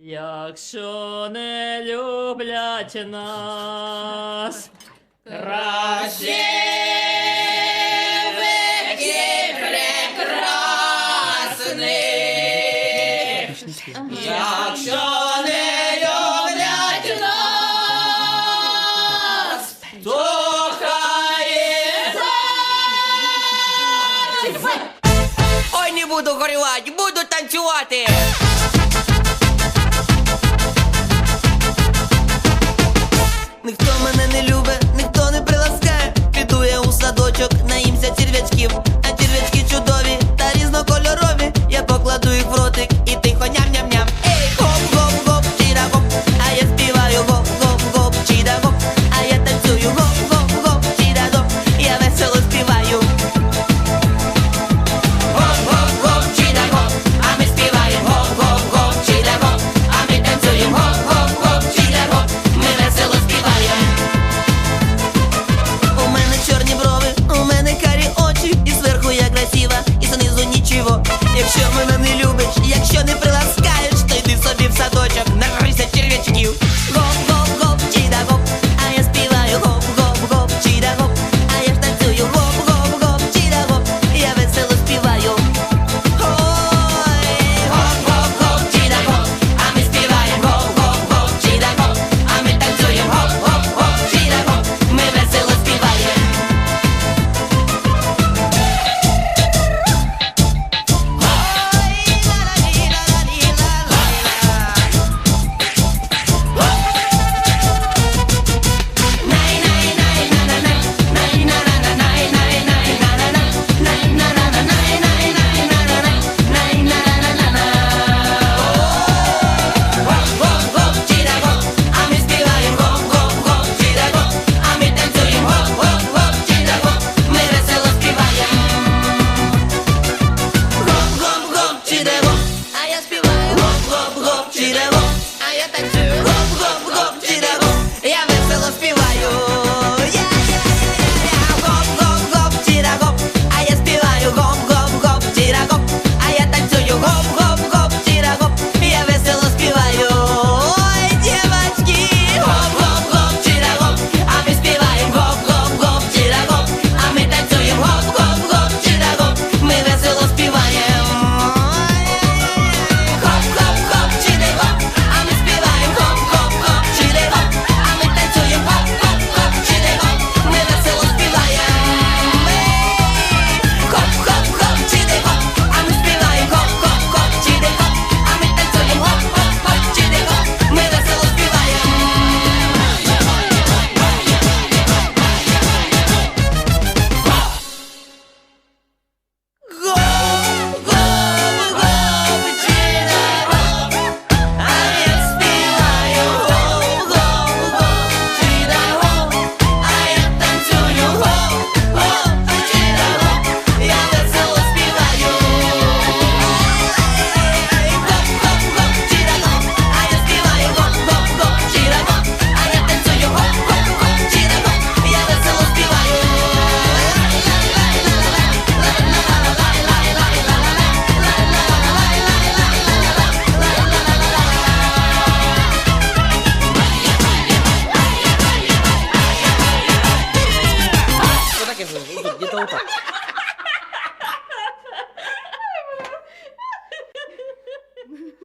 Якщо не люблять нас, краще веки прекрасний. Якщо не люблять Ой, не буду горювати, буду танцювати. 嘅佢好容易都讀。